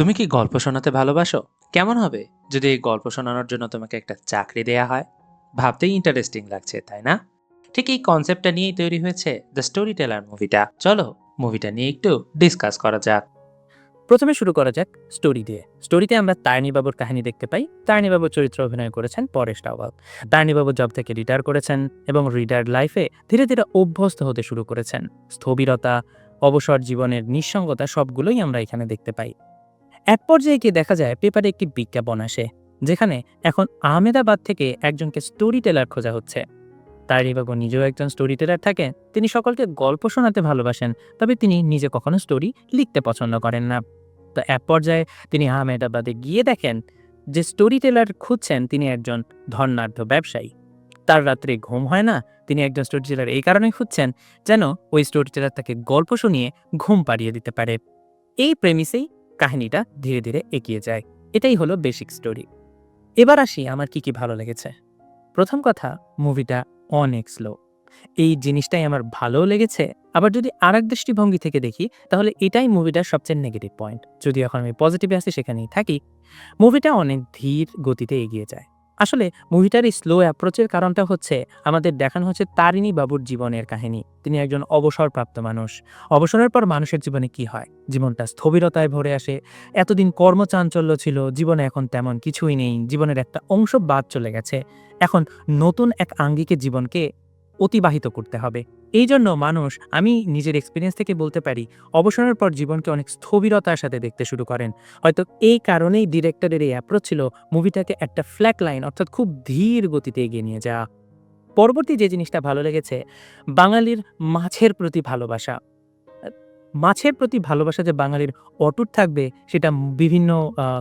তুমি কি গল্প শোনাতে ভালোবাসো? কেমন হবে যদি এই গল্প শোনানোর জন্য তোমাকে একটা চাকরি দেয়া হয়? ভাবতেই ইন্টারেস্টিং লাগছে, তাই না? ঠিক এই কনসেপ্টটা নিয়েই তৈরি হয়েছে দ্য স্টোরি টেলার মুভিটা চলো মুভিটা নিয়ে একটু ডিসকাস করা যাক। প্রথমে শুরু করা যাক স্টোরি দিয়ে। স্টোরিতে আমরা তারিণী বাবুর কাহিনী দেখতে পাই। তারিণী বাবুর চরিত্র অভিনয় করেছেন পরেশ রাওয়াল তারিণী বাবু জব থেকে রিটায়ার করেছেন এবং রিটায়ার্ড লাইফে ধীরে ধীরে অভ্যস্ত হতে শুরু করেছেন। স্থবিরতা, অবসর জীবনের নিঃসঙ্গতা সবগুলোই আমরা এখানে দেখতে পাই। এক পর্যায়ে গিয়ে দেখা যায় পেপারে একটি বিজ্ঞাপন আসে, যেখানে এখন আহমেদাবাদ থেকে একজনকে স্টোরি টেলার খোঁজা হচ্ছে। তারিণীবাবু নিজেও একজন স্টোরি টেলার থাকেন, তিনি সকলকে গল্প শোনাতে ভালোবাসেন, তবে তিনি নিজে কখনো স্টোরি লিখতে পছন্দ করেন না। তো এক পর্যায়ে তিনি আহমেদাবাদে গিয়ে দেখেন যে স্টোরি টেলার খুঁজছেন তিনি একজন ধর্নাঢ্য ব্যবসায়ী। তার রাত্রে ঘুম হয় না, তিনি একজন স্টোরি টেলার এই কারণেই খুঁজছেন যেন ওই স্টোরি টেলার তাকে গল্প শুনিয়ে ঘুম পাড়িয়ে দিতে পারে। এই প্রেমিসেই কাহিনীটা ধীরে ধীরে এগিয়ে যায়। এটাই হলো বেসিক স্টোরি। এবার আসি আমার কি কি ভালো লেগেছে। প্রথম কথা, মুভিটা অনেক স্লো। এই জিনিসটাই আমার ভালোও লেগেছে, আবার যদি আর এক দৃষ্টিভঙ্গি থেকে দেখি, তাহলে এটাই মুভিটার সবচেয়ে নেগেটিভ পয়েন্ট যদি এখন আমি পজিটিভে আসি, সেখানেই থাকি। মুভিটা অনেক ধীর গতিতে এগিয়ে যায়। আসলে মুভিটার স্লো অ্যাপ্রোচের কারণটা হচ্ছে, আমাদের দেখানো হচ্ছে তারিণী বাবুর জীবনের কাহিনী। তিনি একজন অবসরপ্রাপ্ত মানুষ। অবসরের পর মানুষের জীবনে কি হয়? জীবনটা স্থবিরতায় ভরে আসে। এতদিন কর্মচাঞ্চল্য ছিল, জীবনে এখন তেমন কিছুই নেই, জীবনের একটা অংশ বাদ চলে গেছে। এখন নতুন এক আঙ্গিকে জীবনকে অতিবাহিত করতে হবে। এই জন্য মানুষ, আমি নিজের এক্সপিরিয়েন্স থেকে বলতে পারি, অবসরের পর জীবনকে অনেক স্থবিরতার সাথে দেখতে শুরু করেন। হয়তো এই কারণেই ডিরেক্টরের এই অ্যাপ্রোচ ছিল মুভিটাকে একটা ফ্ল্যাক লাইন অর্থাৎ খুব ধীর গতিতে এগিয়ে নিয়ে যাওয়া। পরবর্তী যে জিনিসটা ভালো লেগেছে, বাঙালির মাছের প্রতি ভালোবাসা। মাছের প্রতি ভালোবাসা যে বাঙালির অটুট থাকবে, সেটা বিভিন্ন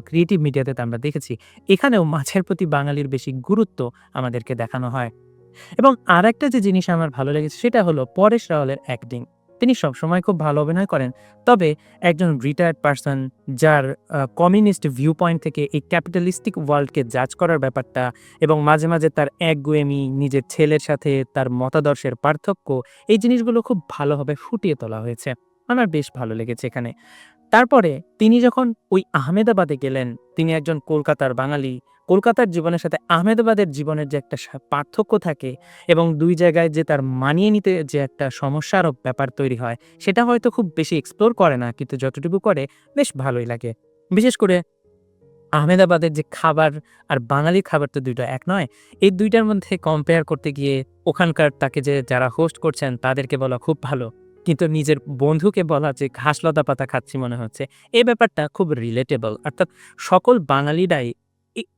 ক্রিয়েটিভ মিডিয়াতে আমরা দেখেছি। এখানেও মাছের প্রতি বাঙালির বেশি গুরুত্ব আমাদেরকে দেখানো হয়। এবং আর একটা যে জিনিস আমার ভালো লেগেছে সেটা হলো পরেশ রাওয়ালের অ্যাক্টিং তিনি সবসময় খুব ভালো অভিনয় করেন, তবে একজন রিটায়ার্ড পার্সন যার কমিউনিস্ট ভিউ পয়েন্ট থেকে এই ক্যাপিটালিস্টিক ওয়ার্ল্ডকে জাজ করার ব্যাপারটা এবং মাঝে মাঝে তার একগুয়েমি, নিজের ছেলের সাথে তার মতাদর্শের পার্থক্য, এই জিনিসগুলো খুব ভালোভাবে ফুটিয়ে তোলা হয়েছে। আমার বেশ ভালো লেগেছে এখানে। তারপরে তিনি যখন ওই আহমেদাবাদে গেলেন, তিনি একজন কলকাতার বাঙালি, কলকাতার জীবনের সাথে আহমেদাবাদের জীবনের যে একটা পার্থক্য থাকে এবং দুই জায়গায় যে তার মানিয়ে নিতে যে একটা সমস্যারও ব্যাপার তৈরি হয়, সেটা হয়তো খুব বেশি এক্সপ্লোর করে না, কিন্তু যতটুকু করে বেশ ভালোই লাগে। বিশেষ করে আহমেদাবাদের যে খাবার আর বাঙালি খাবার তো দুইটা এক নয়, এই দুইটার মধ্যে কম্পেয়ার করতে গিয়ে ওখানকার তাকে যে যারা হোস্ট করছেন, তাদেরকে বলা খুব ভালো। কিন্তু নিজের বন্ধুকে বলা যে ঘাসলতা পাতা খাচ্ছি মনে হচ্ছে এই ব্যাপারটা খুব রিলেটেবল অর্থাৎ সকল বাঙালিরাই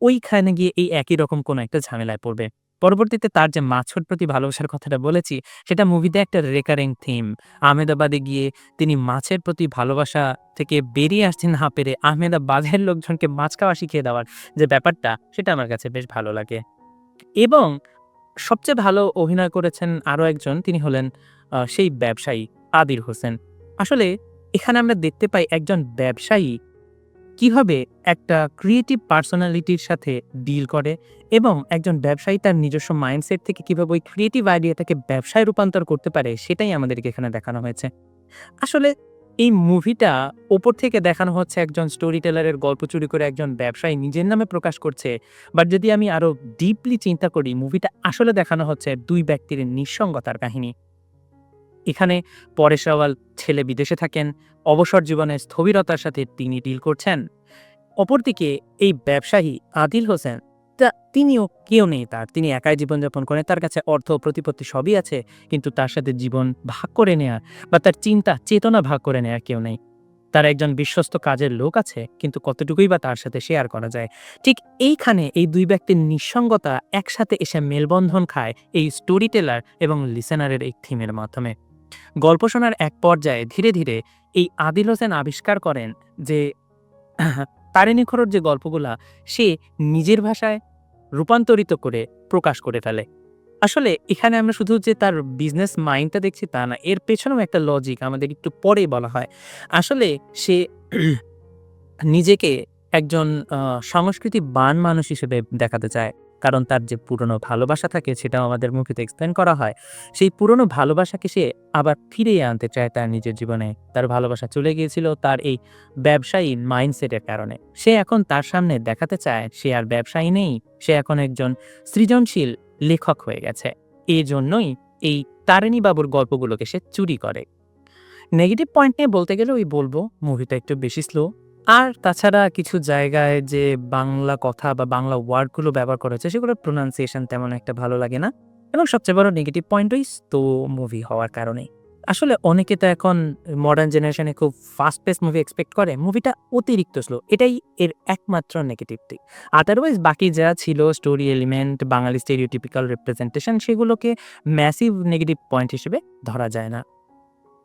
ওইখানে গিয়ে এই একই রকম কোনো একটা ঝামেলায় পড়বে। পরবর্তীতে তার যে মাছর প্রতি ভালোবাসার কথাটা বলেছি, সেটা মুভিতে একটা রেকারিং থিম আহমেদাবাদে গিয়ে তিনি মাছের প্রতি ভালোবাসা থেকে বেরিয়ে আসছেন না পেরে আহমেদাবাদের লোকজনকে মাছ খাওয়া শিখিয়ে দেওয়ার যে ব্যাপারটা, সেটা আমার কাছে বেশ ভালো লাগে। এবং সবচেয়ে ভালো অভিনয় করেছেন আরও একজন, তিনি হলেন সেই ব্যবসায়ী। আদির হোসেন। আসলে এখানে আমরা দেখতে পাই একজন ব্যবসায়ী। কীভাবে একটা ক্রিয়েটিভ পার্সোনালিটির সাথে ডিল করে এবং একজন ব্যবসায়ী তার নিজস্ব মাইন্ডসেট থেকে কীভাবে ওই ক্রিয়েটিভ আইডিয়াটাকে ব্যবসায় রূপান্তর করতে পারে, সেটাই আমাদেরকে এখানে দেখানো হয়েছে। আসলে এই মুভিটা ওপর থেকে দেখানো হচ্ছে একজন স্টোরি টেলারের গল্প চুরি করে একজন ব্যবসায়ী নিজের নামে প্রকাশ করছে। বাট যদি আমি আরও ডিপলি চিন্তা করি মুভিটা আসলে দেখানো হচ্ছে দুই ব্যক্তির নিঃসঙ্গতার কাহিনী। এখানে পরেশ রাওয়াল ছেলে বিদেশে থাকেন, অবসর জীবনের স্থবিরতার সাথে তিনি ডিল করছেন। অপরদিকে এই ব্যবসায়ী আদিল হোসেন, তা তিনিও কেউ নেই তার। তিনি একাই জীবনযাপন করেন, তার কাছে অর্থ প্রতিপত্তি সবই আছে, কিন্তু তার সাথে জীবন ভাগ করে নেয়ার বা তার চিন্তা, চেতনা ভাগ করে নেয়া কেউ নেই। তার একজন বিশ্বস্ত কাজের লোক আছে, কিন্তু কতটুকুই বা তার সাথে শেয়ার করা যায়? ঠিক এইখানে এই দুই ব্যক্তির নিঃসঙ্গতা একসাথে এসে মেলবন্ধন খায় এই স্টোরি টেলার এবং লিসেনারের এই থিমের মাধ্যমে। গল্প শোনার এক পর্যায়ে ধীরে ধীরে এই আদিল হোসেন আবিষ্কার করেন যে তারিণী খরর যে গল্পগুলা সে নিজের ভাষায় রূপান্তরিত করে প্রকাশ করে ফেলে। আসলে এখানে আমরা শুধু যে তার বিজনেস মাইন্ডটা দেখছি তা না, এর পেছনেও একটা লজিক আমাদের একটু পরেই বলা হয়। আসলে সে নিজেকে একজন সংস্কৃতি বান মানুষ হিসেবে দেখাতে চায়। কারণ তার যে পুরনো ভালোবাসা থাকে সেটাও আমাদের মুভিতে এক্সপ্লেন করা হয়। সেই পুরনো ভালোবাসাকে সে আবার ফিরিয়ে আনতে চায় তার নিজের জীবনে। তার ভালোবাসা চলে গিয়েছিল তার এই ব্যবসায়ী মাইন্ডসেটের কারণে। সে এখন তার সামনে দেখাতে চায় সে আর ব্যবসায়ী নেই, সে এখন একজন সৃজনশীল লেখক হয়ে গেছে। এই জন্যই এই তারিণী বাবুর গল্পগুলোকে সে চুরি করে। নেগেটিভ পয়েন্ট নিয়ে বলতে গেলে ওই বলব মুভিটা একটু বেশি স্লো আর তাছাড়া কিছু জায়গায় যে বাংলা কথা বা বাংলা ওয়ার্ডগুলো ব্যবহার করা হয়েছে সেগুলোর প্রোনাউন্সিয়েশন তেমন একটা ভালো লাগে না। এবং সবচেয়ে বড় নেগেটিভ পয়েন্ট ওই স্লো মুভি হওয়ার কারণে। আসলে অনেকে তো এখন মডার্ন জেনারেশনে খুব ফাস্ট পেস মুভি এক্সপেক্ট করে মুভিটা অতিরিক্ত স্লো এটাই এর একমাত্র নেগেটিভ দিক। আদারওয়াইজ বাকি যা ছিল story element Bangali stereotypical representation সেগুলোকে ম্যাসিভ নেগেটিভ পয়েন্ট হিসেবে ধরা যায় না।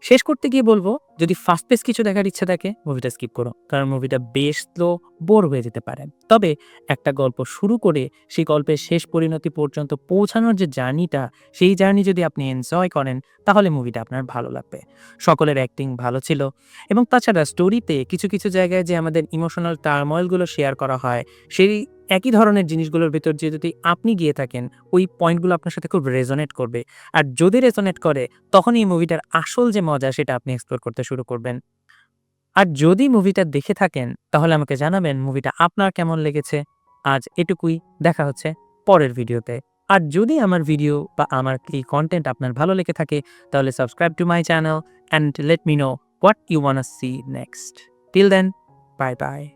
শেষ করতে গিয়ে বলব, যদি ফার্স্ট পেস কিছু দেখার ইচ্ছা থাকে মুভিটা স্কিপ করো। কারণ মুভিটা বেশ স্লো বোর হয়ে যেতে পারে। তবে একটা গল্প শুরু করে সেই গল্পের শেষ পরিণতি পর্যন্ত পৌঁছানোর যে জার্নিটা, সেই জার্নি যদি আপনি এনজয় করেন, তাহলে মুভিটা আপনার ভালো লাগবে। সকলের অ্যাক্টিং ভালো ছিল। এবং তাছাড়া স্টোরিতে কিছু কিছু জায়গায় যে আমাদের ইমোশনাল টার্ময়েলগুলো শেয়ার করা হয়, সেই একই ধরনের জিনিসগুলোর ভিতর যে যদি আপনি গিয়ে থাকেন, ওই পয়েন্টগুলো আপনার সাথে খুব রেজোনেট করবে। আর যদি রেজোনেট করে, তখন এই মুভিটার আসল যে মজা, সেটা আপনি এক্সপ্লোর করতে শুরু করবেন। আর যদি মুভিটা দেখে থাকেন, তাহলে আমাকে জানাবেন মুভিটা আপনার কেমন লেগেছে। আজ এটুকুই, দেখা হচ্ছে পরের ভিডিওতে আর যদি আমার ভিডিও বা আমার এই কন্টেন্ট আপনার ভালো লেগে থাকে, তাহলে subscribe to my channel and let me know what you want see next till then bye bye